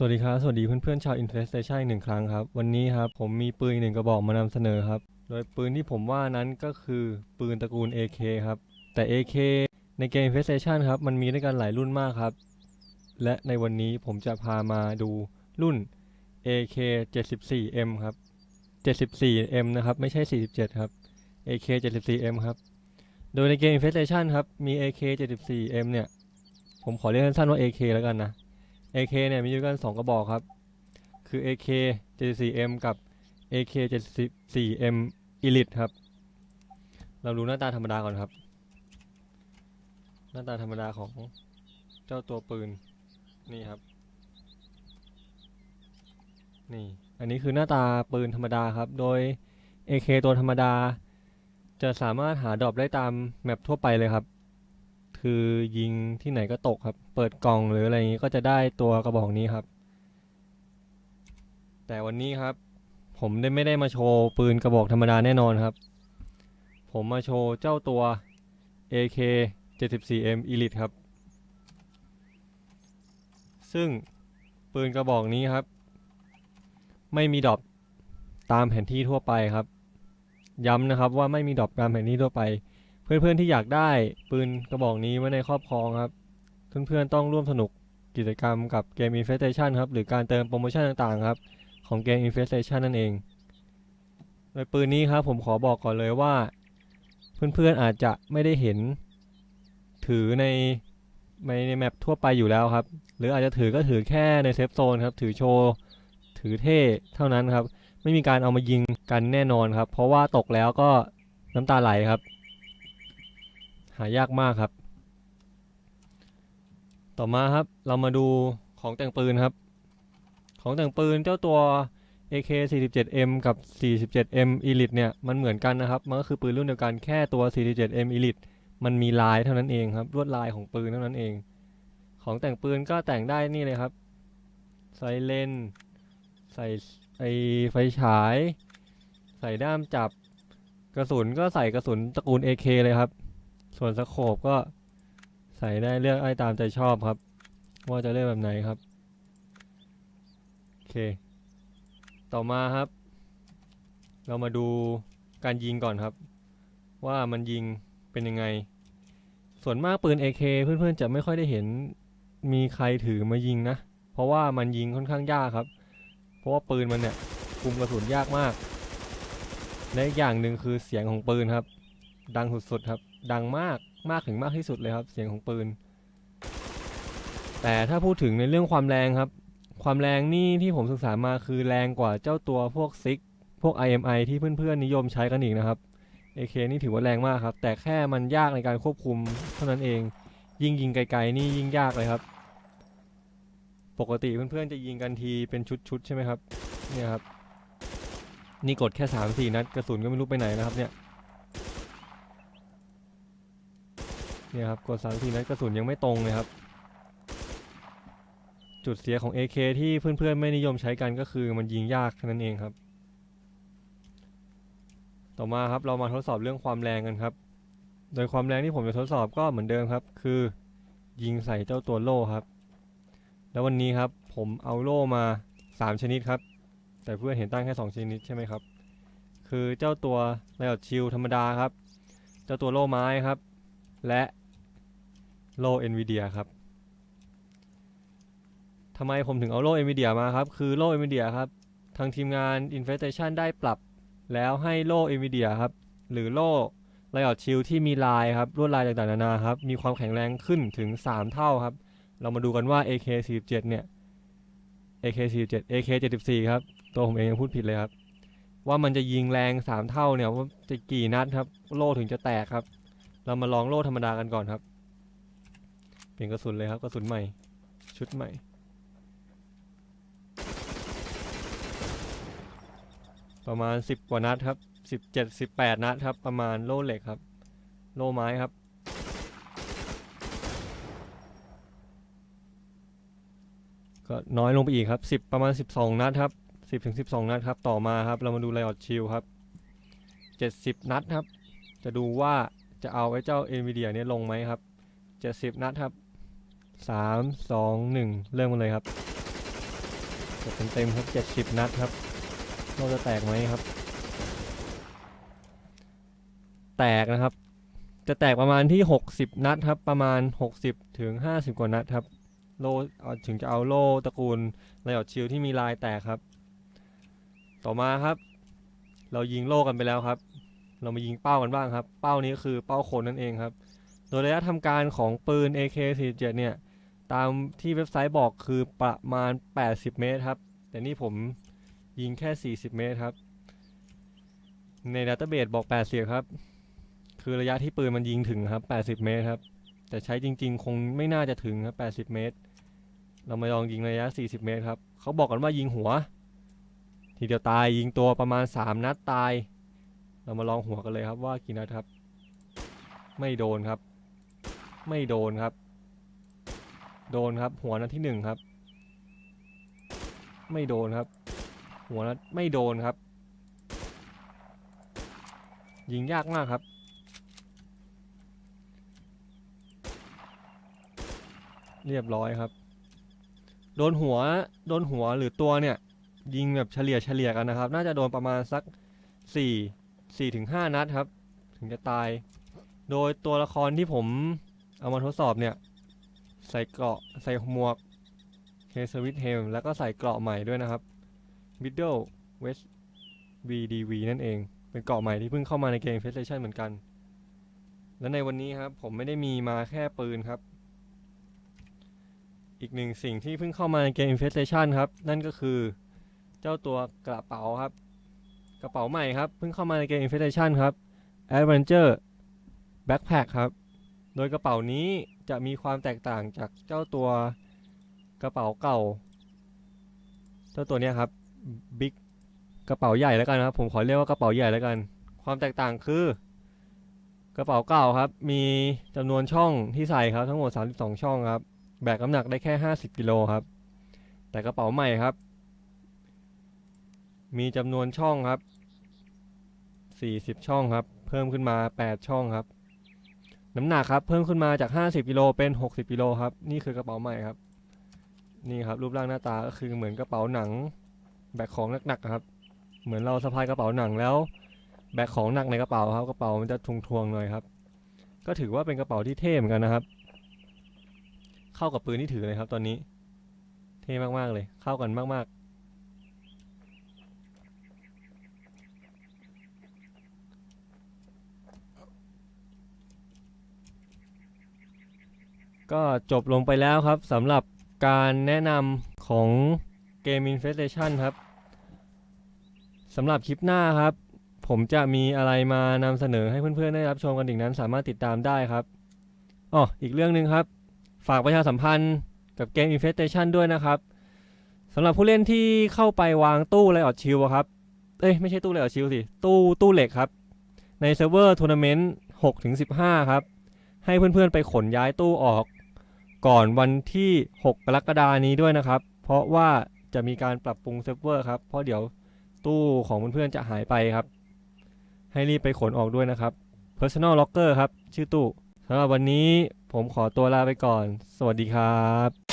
สวัสดีครับ สวัสดีเพื่อนๆชาว Infestation อีกหนึ่งครั้งครับ วันนี้ครับผมมีปืนหนึ่งกระบอกมานำเสนอครับ โดยปืนที่ผมว่านั้นก็คือปืนตระกูล AK ครับ แต่ AK ในเกม Infestation ครับ มันมีด้วยกันหลายรุ่นมากครับ และในวันนี้ผมจะพามาดูรุ่น AK 74M ครับ 74M นะครับ ไม่ใช่ 47 ครับ AK 74M ครับ โดยในเกม Infestation ครับ มี AK 74M เนี่ย ผมขอเรียกสั้นๆว่า AK แล้วกันนะ AK เนี่ยมีอยู่กัน 2 กระบอกครับ คือ AK 74M กับ AK 74M Elite ครับ เราดูหน้าตาธรรมดาก่อนครับ หน้าตาธรรมดาของเจ้าตัวปืน นี่ครับ นี่ อันนี้คือหน้าตาปืนธรรมดาครับ โดย AK ตัวธรรมดา จะสามารถหาดรอปได้ตามแมปทั่วไปเลยครับ คือยิงที่ไหนก็ตกครับ เปิดกล่องหรืออะไรอย่างนี้ก็จะได้ตัวกระบอกนี้ครับ แต่วันนี้ครับ ผมได้ไม่ได้มาโชว์ปืนกระบอกธรรมดาแน่นอนครับ ผมมาโชว์เจ้าตัว AK 74M Elite ครับ ซึ่งปืนกระบอกนี้ครับ ไม่มีดรอปตามแผนที่ทั่วไปครับ ย้ำนะครับว่าไม่มีดรอปตามแผนที่ทั่วไป เพื่อนๆที่อยากได้ปืนกระบอกนี้ไว้ในครอบครองครับ เพื่อนๆต้องร่วมสนุกกิจกรรมกับเกม Infestation ครับ หรือการเติมโปรโมชั่นต่างๆ ครับ ของเกม Infestation นั่นเอง โดยปืนนี้ครับผมขอบอกก่อนเลยว่า เพื่อนๆอาจจะไม่ได้เห็น ถือในในในแมปทั่วไปอยู่แล้วครับ หรืออาจจะถือก็ถือแค่ในเซฟโซนครับ ถือโชว์ ถือเท่เท่านั้นครับ ไม่มีการเอามายิงกันแน่นอนครับ เพราะว่าตกแล้วก็น้ำตาไหลครับ หายากมากครับ ต่อมาครับเรามาดูของแต่งปืนครับ ของแต่งปืนเจ้าตัว AK 47M กับ 47M Elite เนี่ยมันเหมือนกันนะครับ มันก็คือปืนรุ่นเดียวกันแค่ตัว 47M Elite มันมีลายเท่านั้นเองครับลวดลายของปืนเท่านั้นเอง ของแต่งปืนก็แต่งได้นี่เลยครับ ใส่เลนส์ใส่ไอไฟฉาย ใส่ด้ามจับ กระสุนก็ใส่กระสุนตระกูล AK เลยครับ ส่วนสโคปก็ใส่ได้เลือกไอ้ตามใจชอบครับ ว่าจะเลือกแบบไหนครับ โอเค ต่อมาครับ เรามาดูการยิงก่อนครับ ว่ามันยิงเป็นยังไง ส่วนมากปืน AK เพื่อนๆจะไม่ค่อยได้เห็นมีใครถือมายิงนะ เพราะว่ามันยิงค่อนข้างยากครับ เพราะว่าปืนมันเนี่ยคุมกระสุนยากมากและอีกอย่างหนึ่งคือเสียงของปืนครับ ดังสุดๆครับ ดังมากมากถึงมากที่สุดเลยครับ เสียงของปืน แต่ถ้าพูดถึงในเรื่องความแรงครับ ความแรงนี่ที่ผมศึกษามาคือแรงกว่าเจ้าตัวพวกซิกพวก IMI ที่เพื่อนๆนิยมใช้กันอีกนะครับ AK นี่ถือว่าแรงมากครับ แต่แค่มันยากในการควบคุมเท่านั้นเอง ยิ่งยิงไกลๆนี่ยิ่งยากเลยครับ ปกติเพื่อนๆจะยิงกันทีเป็นชุดๆใช่ไหมครับ เนี่ยครับ นี่กดแค่สามสี่นัดกระสุนก็ไม่รู้ไปไหนนะครับเนี่ย เนี่ยครับกดสามสี่นัดกระสุนยังไม่ตรงเลยครับ จุดเสียของ AK ที่เพื่อนๆไม่นิยมใช้กันก็คือมันยิงยากแค่นั้นเองครับ ต่อมาครับเรามาทดสอบเรื่องความแรงกันครับ โดยความแรงที่ผมจะทดสอบก็เหมือนเดิมครับ คือยิงใส่เจ้าตัวโล่ครับ แล้ววันนี้ครับผมเอาโล่มา 3 ชนิดครับ แต่เพื่อนเห็นตั้งแค่ 2 ชนิดใช่ไหมครับ คือเจ้าตัวไลออดชิลธรรมดาครับ เจ้าตัวโล่ไม้ครับ และ โล่ NVIDIA ครับทำไมผมถึงเอาโล่ NVIDIA มาครับ คือโล่ NVIDIA ครับ ทางทีมงาน Infestation ได้ปรับแล้วให้โล่ NVIDIA ครับ หรือโล่ไลออดชิลที่มีลายครับลวดลายต่างๆนานาครับ มีความแข็งแรงขึ้นถึง 3 เท่าครับ เรามาดูกันว่า AK47 เนี่ย AK47 AK74 ครับ ตัวผมเองยังพูดผิดเลยครับ ว่ามันจะยิงแรง 3 เท่าเนี่ยว่าจะกี่นัดครับ โล่ถึงจะแตกครับ เรามาลองโล่ธรรมดากันก่อนครับ ปลี่ยนกระสุนเลยครับกระสุนใหม่ ชุดใหม่ ประมาณ10กว่านัดครับ17 18นัดครับ ประมาณโล่เหล็กครับ โล่ไม้ครับ ก็น้อยลงไปอีกครับ10ประมาณ12นัดครับ10ถึง12นัดครับ ต่อมาครับ เรามาดูไลออดชิลครับ70นัดครับ จะดูว่าจะเอาไอ้เจ้า NVIDIA เนี่ยลงไหมครับ70นัดครับ 3 2 1เริ่มกันเลยครับกดเต็มๆครับเจ็ดสิบนัดครับโลจะแตกไหมครับ แตกนะครับ จะแตกประมาณที่60นัดครับ ประมาณ60ถึง50กว่านัดครับ โลถึงจะเอาโลตระกูลไลออดชิลที่มีลายแตกครับ ต่อมาครับ เรายิงโลกันไปแล้วครับ เรามายิงเป้ากันบ้างครับ เป้านี้คือเป้าคนนั่นเองครับ โดยระยะทำการของปืน AK47 เนี่ย ตามที่เว็บไซต์บอกคือประมาณ 80 เมตรครับ แต่นี่ผมยิงแค่ 40 เมตรครับ ในดัตเตอร์เบสบอก 80 ครับ คือระยะที่ปืนมันยิงถึงครับ 80 เมตรครับ แต่ใช้จริง ๆ คงไม่น่าจะถึงครับ 80 เมตร เรามาลองยิงระยะ 40 เมตรครับ เขาบอกกันว่ายิงหัว ทีเดียวตายยิงตัวประมาณ 3 นัดตาย เรามาลองหัวกันเลยครับว่ากี่นัดครับ ไม่โดนครับ ไม่โดนครับ โดนครับ หัวนัดที่หนึ่งครับ ไม่โดนครับ หัวนัดไม่โดนครับ ยิงยากมากครับ เรียบร้อยครับ โดนหัวโดนหัวหรือตัวเนี่ย ยิงแบบเฉลี่ยเฉลี่ยกันนะครับ น่าจะโดนประมาณสักสี่สี่ถึงห้านัดครับ ถึงจะตาย โดยตัวละครที่ผมเอามาทดสอบเนี่ย ใส่เกราะใส่หมวกเคสวิตเฮมแล้วก็ใส่เกราะใหม่ด้วยนะครับ Middle West VDV นั่นเอง เป็นเกราะใหม่ที่เพิ่งเข้ามาในเกม PlayStation เหมือนกัน และในวันนี้ครับ ผมไม่ได้มีมาแค่ปืนครับ อีกหนึ่งสิ่งที่เพิ่งเข้ามาในเกม PlayStation ครับ นั่นก็คือเจ้าตัวกระเป๋าครับ กระเป๋าใหม่ครับ เพิ่งเข้ามาในเกม PlayStation ครับ Adventure Backpack ครับ โดยกระเป๋านี้จะมีความแตกต่างจากเจ้าตัวกระเป๋าเก่า เจ้าตัวนี้ครับบิ๊กกระเป๋าใหญ่แล้วกันครับ ผมขอเรียกว่ากระเป๋าใหญ่แล้วกัน ความแตกต่างคือกระเป๋าเก่าครับ มีจำนวนช่องที่ใส่ครับทั้งหมด 32 ช่องครับ แบกน้ำหนักได้แค่ 50กิโลครับ แต่กระเป๋าใหม่ครับ มีจำนวนช่องครับ 40 ช่องครับ เพิ่มขึ้นมา 8 ช่องครับ น้ำหนักครับเพิ่มขึ้นมาจาก 50กิโลเป็น 60กิโลครับนี่คือกระเป๋าใหม่ครับ นี่ครับรูปร่างหน้าตาก็คือเหมือนกระเป๋าหนัง แบกของหนักๆครับ เหมือนเราสะพายกระเป๋าหนังแล้ว แบกของหนักในกระเป๋าครับกระเป๋ามันจะทวงๆหน่อยครับ ก็ถือว่าเป็นกระเป๋าที่เท่เหมือนกันนะครับ เข้ากับปืนที่ถือเลยครับ ตอนนี้ เท่มากๆเลย เข้ากันมากๆ ก็จบลงไปแล้วครับสำหรับการแนะนำของเกม Infestation ครับสำหรับคลิปหน้าครับ ผมจะมีอะไรมานำเสนอให้เพื่อนๆได้รับชมกันอีกนั้น สามารถติดตามได้ครับอ๋ออีกเรื่องหนึ่งครับ ฝากประชาสัมพันธ์กับเกม Infestation ด้วยนะครับสำหรับผู้เล่นที่เข้าไปวางตู้ไลออดชิลครับเอ้ยไม่ใช่ตู้ไลออดชิลสิตู้ตู้เหล็กครับ ในเซิร์ฟเวอร์ทัวร์นาเมนต์6-15 ครับ ให้เพื่อนๆไปขนย้ายตู้ออก ก่อนวันที่ 6 กรกฎานี้ด้วยนะครับ เพราะว่าจะมีการปรับปรุงเซิร์ฟเวอร์ครับ เพราะเดี๋ยวตู้ของเพื่อนๆจะหายไปครับ ให้รีบไปขนออกด้วยนะครับ Personal Locker ครับ ชื่อตู้สำหรับวันนี้ผมขอตัวลาไปก่อน สวัสดีครับ